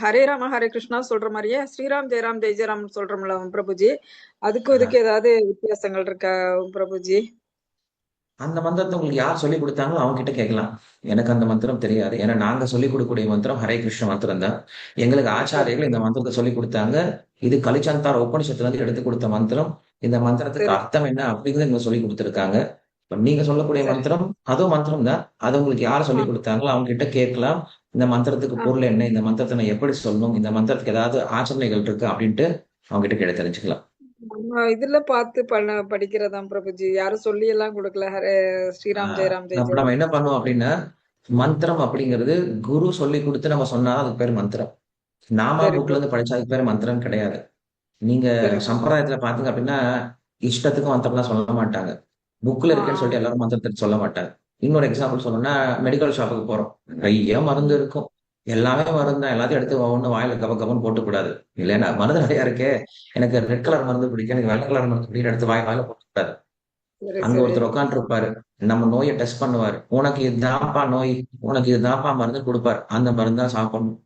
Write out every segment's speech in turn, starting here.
ஹரே ராம ஹரே கிருஷ்ணா சொல்ற மாதிரியே ஸ்ரீராம் ஜெயராம் ஜெய் ஜெயராம் சொல்றோம்ல பிரபுஜி. அதுக்கும் இதுக்கு ஏதாவது வித்தியாசங்கள் இருக்கா பிரபுஜி? அந்த மந்திரத்தை உங்களுக்கு யார் சொல்லி கொடுத்தாங்களோ அவங்க கிட்ட கேட்கலாம். எனக்கு அந்த மந்திரம் தெரியாது. ஏன்னா நாங்க சொல்லி கொடுக்கக்கூடிய மந்திரம் ஹரே கிருஷ்ண மந்திரம் தான். எங்களுக்கு ஆச்சாரியர்கள் இந்த மந்திரத்தை சொல்லி கொடுத்தாங்க. இது கலிச்சந்தார் உபனிஷத்துல இருந்து எடுத்து கொடுத்த மந்திரம். இந்த மந்திரத்துக்கு. அர்த்தம் என்ன அப்படிங்கறத எங்களுக்கு சொல்லி கொடுத்துருக்காங்க. இப்ப நீங்க சொல்லக்கூடிய. மந்திரம் அதுவும் மந்திரம் தான். அது உங்களுக்கு யார் சொல்லி. கொடுத்தாங்களோ அவங்க கிட்ட கேட்கலாம். இந்த மந்திரத்துக்கு. பொருள் என்ன? இந்த மந்திரத்தை நான் எப்படி சொல்லணும்? இந்த மந்திரத்துக்கு ஏதாவது ஆச்சரணைகள் இருக்கு? அப்படின்ட்டு அவங்க கிட்ட கேட்டு தெரிஞ்சுக்கலாம் இதுல பார்த்து பண்ண படிக்கிறதாம் பிரபுஜி. யாரும் சொல்லி எல்லாம் கொடுக்கல. ஸ்ரீராம் ஜெயராம் ஜெய் அப்ப நம்ம என்ன பண்ணுவோம் அப்படின்னா மந்திரம் அப்படிங்கிறது குரு சொல்லி கொடுத்து நம்ம சொன்னா அதுக்கு பேர் மந்திரம். நாம புக்ல இருந்து படிச்சா அதுக்கு பேர் மந்திரம் கிடையாது. நீங்க சம்பிரதாயத்துல பாத்தீங்க அப்படின்னா இஷ்டத்துக்கு மந்திரம்லாம் சொல்ல மாட்டாங்க. புக்ல இருக்குன்னு. சொல்லிட்டு எல்லாரும் மந்திரத்தை சொல்ல மாட்டாங்க இன்னொரு எக்ஸாம்பிள் சொல்லணும்னா மெடிக்கல் ஷாப்புக்கு போறோம். நிறைய மருந்து இருக்கும். எல்லாமே மருந்து தான் எல்லாத்தையும் எடுத்து ஒவ்வொன்று வாயில கப கபன்னு போட்டுக்கூடாது இல்லைன்னா மருந்து நிறைய இருக்கே. எனக்கு ரெட் கலர் மருந்து பிடிக்கும். எனக்கு வெள்ளை கலர் மருந்து பிடிக்கும். எடுத்து வாய் வாயில போட்டுக்கூடாது சரி அங்க ஒருத்தர் உட்காந்துருப்பாரு நம்ம நோயை டெஸ்ட் பண்ணுவாரு. உனக்கு இதுதான்ப்பா நோய். உனக்கு இதுதான்ப்பா மருந்து கொடுப்பாரு. அந்த மருந்து தான் சாப்பிடணும்.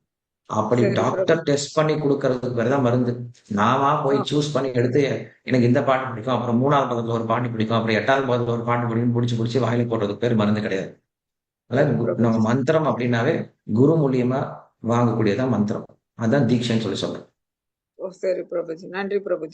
அப்படி டாக்டர் டெஸ்ட் பண்ணி கொடுக்கறதுக்கு பேர் தான் மருந்து. நாமா போய். சூஸ் பண்ணி எடுத்து எனக்கு இந்த பாட்டு பிடிக்கும் அப்புறம் மூணாவது பக்கத்துல ஒரு பாட்டு பிடிக்கும் அப்புறம் எட்டாவது பக்கத்துல ஒரு பாட்டு பிடிக்கும் பிடிச்சி பிடிச்சி வாயில போடுறதுக்கு பேர் மருந்து கிடையாது. பிரபுஜி நம்ம மந்திரம் அப்படின்னாவே குரு மூலியமா வாங்கக்கூடியதான் மந்திரம். அதான் தீட்சைன்னு சொல்லி சொல்றேன். சரி பிரபுஜி. நன்றி பிரபுஜி.